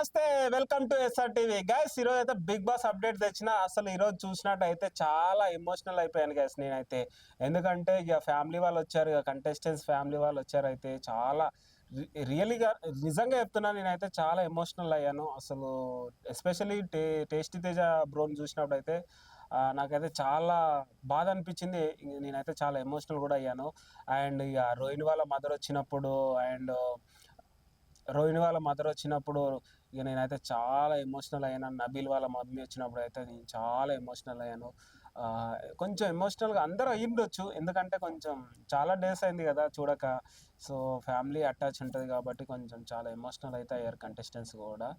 నమస్తే welcome to SR TV guys ఈరోజు అయితే బిగ్ బాస్ అప్డేట్ తెచ్చిన అసలు ఈరోజు చూసినట్టయితే చాలా ఎమోషనల్ అయిపోయాను గైస్ నేనైతే. ఎందుకంటే ఇక ఫ్యామిలీ వాళ్ళు వచ్చారు ఇక కంటెస్టెంట్స్ ఫ్యామిలీ వాళ్ళు వచ్చారు అయితే చాలా రియలీగా నిజంగా చెప్తున్నా నేనైతే చాలా ఎమోషనల్ అయ్యాను. అసలు ఎస్పెషల్లీ టే టేస్టీ తేజ బ్రోని చూసినప్పుడు అయితే నాకైతే చాలా బాధ అనిపించింది. నేనైతే చాలా ఎమోషనల్ కూడా అయ్యాను. అండ్ ఇక రోహిణి వాళ్ళ మదర్ వచ్చినప్పుడు అండ్ రోహిణి వాళ్ళ మదర్ వచ్చినప్పుడు ఇక నేనైతే చాలా ఎమోషనల్ అయ్యాను. నబీల్ వాళ్ళ మమ్మీ వచ్చినప్పుడు అయితే నేను చాలా ఎమోషనల్ అయ్యాను. కొంచెం ఎమోషనల్గా అందరూ అయ్యిండొచ్చు. ఎందుకంటే కొంచెం చాలా డేస్ అయింది కదా చూడక. సో ఫ్యామిలీ అటాచ్ ఉంటుంది కాబట్టి కొంచెం చాలా ఎమోషనల్ అయితే అయ్యారు కంటెస్టెంట్స్ కూడా.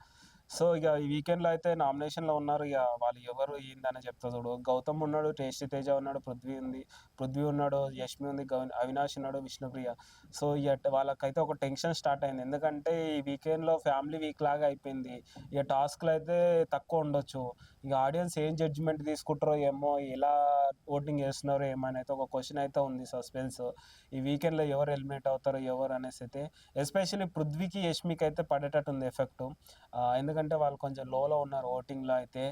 సో ఇక ఈ వీకెండ్లో అయితే నామినేషన్లో ఉన్నారు. ఇక వాళ్ళు ఎవరు ఏందని చెప్తా చూడు. గౌతమ్ ఉన్నాడు టేస్టీ తేజ ఉన్నాడు పృథ్వీ ఉంది. పృథ్వీ ఉన్నాడు యష్మి ఉంది అవినాష్ ఉన్నాడు విష్ణుప్రియ. సో ఇక వాళ్ళకైతే ఒక టెన్షన్ స్టార్ట్ అయింది. ఎందుకంటే ఈ వీకెండ్లో ఫ్యామిలీ వీక్ లాగా అయిపోయింది. ఇక టాస్క్లు అయితే తక్కువ ఉండొచ్చు. ఇక ఆడియన్స్ ఏం జడ్జిమెంట్ తీసుకుంటారో ఏమో ఎలా ఓటింగ్ చేస్తున్నారో ఏమని అయితే ఒక క్వశ్చన్ అయితే ఉంది సస్పెన్స్. ఈ వీకెండ్లో ఎవరు ఎలిమినేట్ అవుతారో ఎవరు అనేసి అయితే ఎస్పెషల్లీ పృథ్వీకి యష్మికి అయితే పడేటట్టు ఉంది ఎఫెక్ట్. ఎందుకంటే వాళ్ళు కొంచెం లోలో ఉన్నారు ఓటింగ్లో అయితే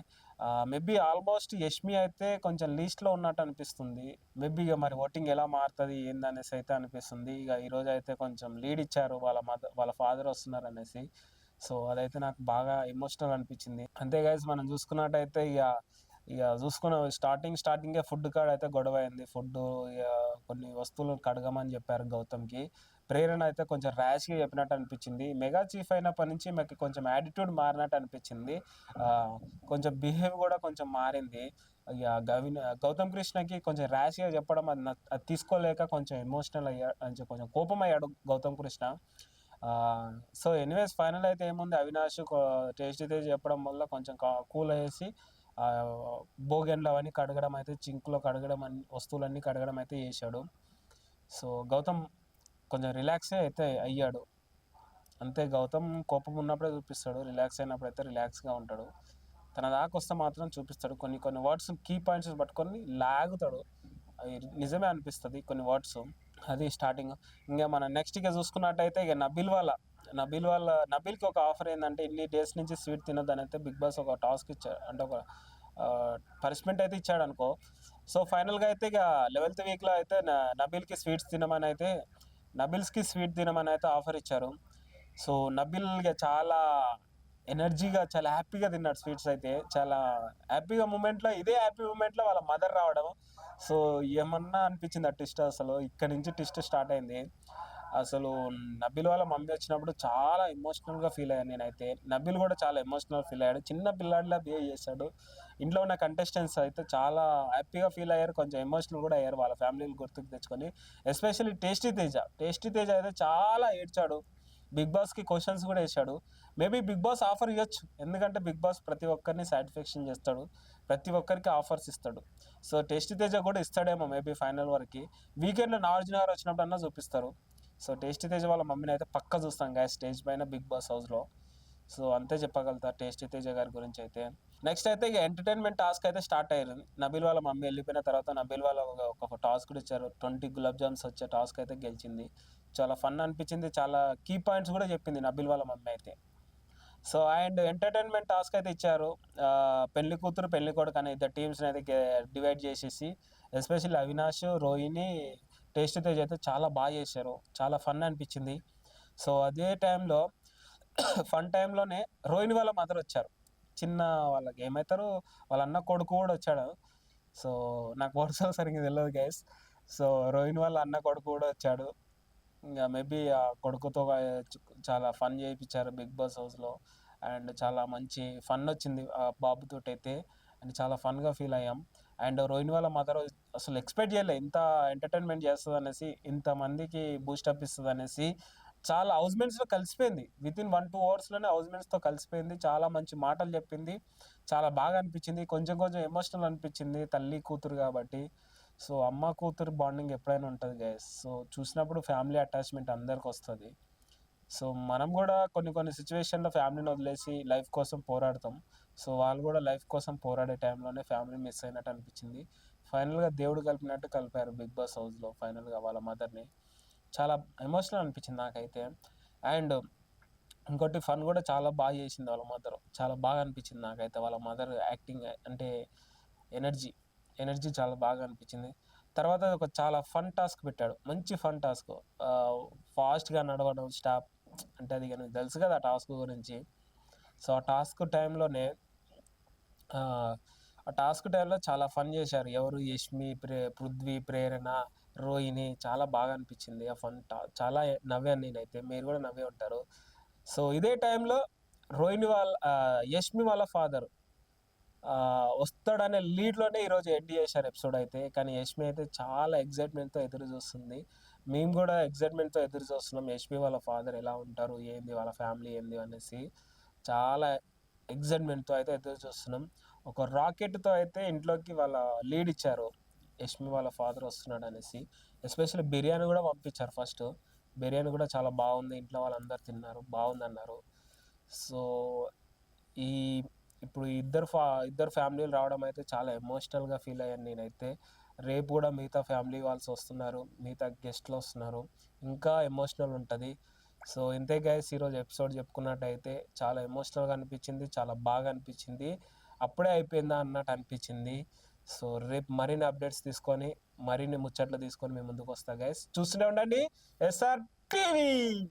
మేబీ ఆల్మోస్ట్ యష్మి అయితే కొంచెం లీస్ట్లో ఉన్నట్టు అనిపిస్తుంది. మేబీ ఇక మరి ఓటింగ్ ఎలా మారుతుంది ఏందనేసి అయితే అనిపిస్తుంది. ఇక ఈరోజు అయితే కొంచెం లీడ్ ఇచ్చారు వాళ్ళ మదర్ వాళ్ళ ఫాదర్ వస్తున్నారు అనేసి సో అదైతే నాకు బాగా ఎమోషనల్ అనిపించింది. అంతే గైస్ మనం చూసుకున్నట్టయితే ఇక ఇక చూసుకున్న స్టార్టింగ్ స్టార్టింగే ఫుడ్ కాడ అయితే గొడవ అయింది ఫుడ్ ఇక కొన్ని వస్తువులు కడగమని చెప్పారు గౌతమ్కి. ప్రేరణ అయితే కొంచెం ర్యాష్గా చెప్పినట్టు అనిపించింది. మెగా చీఫ్ అయినప్పటి నుంచి మాకు కొంచెం యాటిట్యూడ్ మారినట్టు అనిపించింది. కొంచెం బిహేవ్ కూడా కొంచెం మారింది. ఇక గవిన్ గౌతమ్ కృష్ణకి కొంచెం ర్యాష్గా చెప్పడం అది అది తీసుకోలేక కొంచెం ఎమోషనల్ అయ్యా కొంచెం కోపం అయ్యాడు Gautham Krishna. So anyways final అయితే ఏముంది? అవినాష్ టేస్ట్ అయితే చెప్పడం వల్ల కొంచెం కూల్ అయ్యేసి ఆ, అవన్నీ కడగడం అయితే చింక్లో కడగడం అన్ని వస్తువులన్నీ కడగడం అయితే చేశాడు. సో గౌతమ్ కొంచెం రిలాక్సే అయితే అయ్యాడు. అంతే గౌతమ్ కోపం ఉన్నప్పుడే చూపిస్తాడు. రిలాక్స్ అయినప్పుడు అయితే రిలాక్స్గా ఉంటాడు. తన దాకా వస్తే మాత్రం చూపిస్తాడు. కొన్ని కొన్ని వర్డ్స్ కీ పాయింట్స్ పట్టుకొని లాగుతాడు. అవి నిజమే అనిపిస్తుంది కొన్ని వర్డ్స్ అది స్టార్టింగ్ ఇంకా మన నెక్స్ట్ ఇక చూసుకున్నట్టయితే ఇక నబిల్ వాళ్ళ నబిల్ వాళ్ళ నబిల్కి ఒక ఆఫర్ ఏంటంటే ఇన్ని డేస్ నుంచి స్వీట్ తినొద్దని అయితే బిగ్ బాస్ ఒక టాస్క్ ఇచ్చాడు అంటే ఒక పనిష్మెంట్ అయితే ఇచ్చాడు అనుకో సో ఫైనల్గా అయితే ఇక లెవెల్త్ వీక్లో అయితే నబిల్కి స్వీట్స్ తినమని అయితే నబిల్స్కి స్వీట్ తినమని అయితే ఆఫర్ ఇచ్చారు. సో నబిల్గా చాలా ఎనర్జీగా చాలా హ్యాపీగా తిన్నాడు స్వీట్స్ అయితే. చాలా హ్యాపీగా మూమెంట్లో ఇదే హ్యాపీ మూమెంట్లో వాళ్ళ మదర్ రావడం. సో ఏమన్నా అనిపించింది ఆ ట్విస్ట్ అసలు? ఇక్కడ నుంచి ట్విస్ట్ స్టార్ట్ అయింది. అసలు నబిల్ వాళ్ళ మమ్మీ వచ్చినప్పుడు చాలా ఎమోషనల్గా ఫీల్ అయ్యాను నేనైతే. నబిల్ కూడా చాలా ఎమోషనల్ ఫీల్ అయ్యాడు. చిన్న పిల్లాడిలా బిహేవ్ చేశాడు. ఇంట్లో ఉన్న కంటెస్టెంట్స్ అయితే చాలా హ్యాపీగా ఫీల్ అయ్యారు. కొంచెం ఎమోషనల్ కూడా అయ్యారు వాళ్ళ ఫ్యామిలీని గుర్తుకు తెచ్చుకొని. Especially tasty Teja. Tasty Teja అయితే చాలా ఏడ్చాడు. బిగ్ బాస్కి క్వశ్చన్స్ కూడా వేశాడు. మేబీ బిగ్ బాస్ ఆఫర్ ఇవ్వచ్చు ఎందుకంటే బిగ్ బాస్ ప్రతి ఒక్కరిని సాటిస్ఫాక్షన్ చేస్తాడు. ప్రతి ఒక్కరికి ఆఫర్స్ ఇస్తాడు. సో టేస్టీ తేజ కూడా ఇస్తాడేమో మేబీ ఫైనల్ వరకు. వీకెండ్లో నాగార్జున గారు వచ్చినప్పుడు అన్నా చూపిస్తారు. సో టేస్టీ తేజ వాళ్ళ మమ్మీని అయితే పక్క చూస్తాం గాయ స్టేజ్ పైన బిగ్ బాస్ హౌస్లో సో అంతే చెప్పగలుగుతా టేస్టీ తేజ గారి గురించి అయితే. నెక్స్ట్ అయితే ఇక ఎంటర్టైన్మెంట్ టాస్క్ అయితే స్టార్ట్ అయ్యింది. నబీల్ వాళ్ళ మమ్మీ వెళ్ళిపోయిన తర్వాత నబీల్ వాళ్ళ ఒక- టాస్క్ కూడా ఇచ్చారు. ట్వంటీ గులాబ్ జామ్స్ వచ్చే టాస్క్ అయితే గెలిచింది. చాలా ఫన్ అనిపించింది. చాలా కీ పాయింట్స్ కూడా చెప్పింది నబీల్ వాళ్ళ మమ్మీ అయితే. సో అండ్ ఎంటర్టైన్మెంట్ టాస్క్ అయితే ఇచ్చారు. పెళ్ళి కూతురు పెళ్ళి కొడుకు అనే ఇద్దరు టీమ్స్ని అయితే డివైడ్ చేసేసి ఎస్పెషల్లీ అవినాష్ రోహిణి టేస్ట్ తేజ్ అయితే చాలా బాగా చేశారు. చాలా ఫన్ అనిపించింది. సో అదే టైంలో ఫన్ టైంలోనే రోహిణి వాళ్ళ మదర్ వచ్చారు. చిన్న వాళ్ళకి ఏమవుతారు వాళ్ళ అన్న కొడుకు కూడా వచ్చాడు. సో నాకు వర్డ్స్ సరిగ్గా తెలియదు గైస్ సో రోహిణి వాళ్ళ అన్న కొడుకు కూడా వచ్చాడు. ఇంకా మేబీ ఆ కొడుకుతో చాలా ఫన్ చేయించారు బిగ్ బాస్ హౌస్లో అండ్ చాలా మంచి ఫన్ వచ్చింది ఆ బాబుతో అయితే అండ్ చాలా ఫన్గా ఫీల్ అయ్యాం. అండ్ రోహిణి వాళ్ళ మదర్ అసలు ఎక్స్పెక్ట్ చేయలే ఇంత ఎంటర్టైన్మెంట్ చేస్తుంది అనేసి ఇంతమందికి బూస్టప్ ఇస్తుంది అనేసి చాలా హౌస్మెంట్స్లో కలిసిపోయింది. విత్ ఇన్ వన్ టూ అవర్స్లోనే హౌస్మెంట్స్తో కలిసిపోయింది. చాలా మంచి మాటలు చెప్పింది. చాలా బాగా అనిపించింది. కొంచెం కొంచెం ఎమోషనల్ అనిపించింది తల్లి కూతురు కాబట్టి. సో అమ్మ కూతురు బాండింగ్ ఎప్పుడైనా ఉంటుంది గైస్ సో చూసినప్పుడు ఫ్యామిలీ అటాచ్మెంట్ అందరికి వస్తుంది. సో మనం కూడా కొన్ని కొన్ని సిచ్యువేషన్లో ఫ్యామిలీని వదిలేసి లైఫ్ కోసం పోరాడతాం. సో వాళ్ళు కూడా లైఫ్ కోసం పోరాడే టైంలోనే ఫ్యామిలీ మిస్ అయినట్టు అనిపించింది. ఫైనల్గా దేవుడు కలిపినట్టు కలిపారు బిగ్ బాస్ హౌస్లో ఫైనల్గా వాళ్ళ మదర్ని. చాలా ఎమోషనల్ అనిపించింది నాకైతే. అండ్ ఇంకోటి ఫన్ కూడా చాలా బాగా చేసింది వాళ్ళ మదర్. చాలా బాగా అనిపించింది నాకైతే వాళ్ళ మదర్ యాక్టింగ్ అంటే ఎనర్జీ ఎనర్జీ చాలా బాగా అనిపించింది. తర్వాత ఒక చాలా ఫన్ టాస్క్ పెట్టాడు. మంచి ఫన్ టాస్క్. ఫాస్ట్గా నడవడం స్టాప్ అంటే అది కానీ తెలుసు కదా ఆ టాస్క్ గురించి. సో ఆ టాస్క్ టైంలోనే ఆ టాస్క్ టైంలో చాలా ఫన్ చేశారు. ఎవరు? యష్మి ప్రే పృథ్వీ ప్రేరణ రోహిణి చాలా బాగా అనిపించింది. ఆ ఫన్ టా చాలా నవ్వాను నేనైతే. మీరు కూడా నవ్వే ఉంటారు. సో ఇదే టైంలో రోహిణి వాళ్ళ యష్మి వాళ్ళ ఫాదర్ వస్తాడనే లీడ్లోనే ఈరోజు ఎండ్ చేశారు ఎపిసోడ్ అయితే. కానీ యష్మి అయితే చాలా ఎగ్జైట్మెంట్తో ఎదురు చూస్తుంది. మేము కూడా ఎగ్జైట్మెంట్తో ఎదురు చూస్తున్నాం. యష్మి వాళ్ళ ఫాదర్ ఎలా ఉంటారు? ఏంది? వాళ్ళ ఫ్యామిలీ ఏంది? అనేసి. చాలా ఎగ్జైట్మెంట్తో అయితే ఎదురు చూస్తున్నాం. ఒక రాకెట్తో అయితే ఇంట్లోకి వాళ్ళ లీడ్ ఇచ్చారు. యష్మి వాళ్ళ ఫాదర్ వస్తున్నాడు అనేసి. ఎస్పెషల్లీ బిర్యానీ కూడా పంపించారు ఫస్ట్. బిర్యానీ కూడా చాలా బాగుంది. ఇంట్లో వాళ్ళందరూ తిన్నారు. బాగుంది అన్నారు సో ఈ ఇప్పుడు ఇద్దరు ఫా ఇద్దరు ఫ్యామిలీలు రావడం అయితే చాలా ఎమోషనల్గా ఫీల్ అయ్యాను నేనైతే. రేపు కూడా మిగతా ఫ్యామిలీ వాళ్ళు వస్తున్నారు. మిగతా గెస్ట్లు వస్తున్నారు. ఇంకా ఎమోషనల్ ఉంటుంది. సో ఇంతే గైస్ ఈరోజు ఎపిసోడ్ చెప్పుకున్నట్టయితే చాలా ఎమోషనల్గా అనిపించింది చాలా బాగా అనిపించింది. అప్పుడే అయిపోయిందా అన్నట్టు అనిపించింది. సో రేపు మరిన్ని అప్డేట్స్ తీసుకొని మరిన్ని ముచ్చట్లు తీసుకొని మేము ముందుకు వస్తా గైస్ చూస్తూనే ఉండండి ఎస్ఆర్ టీవీ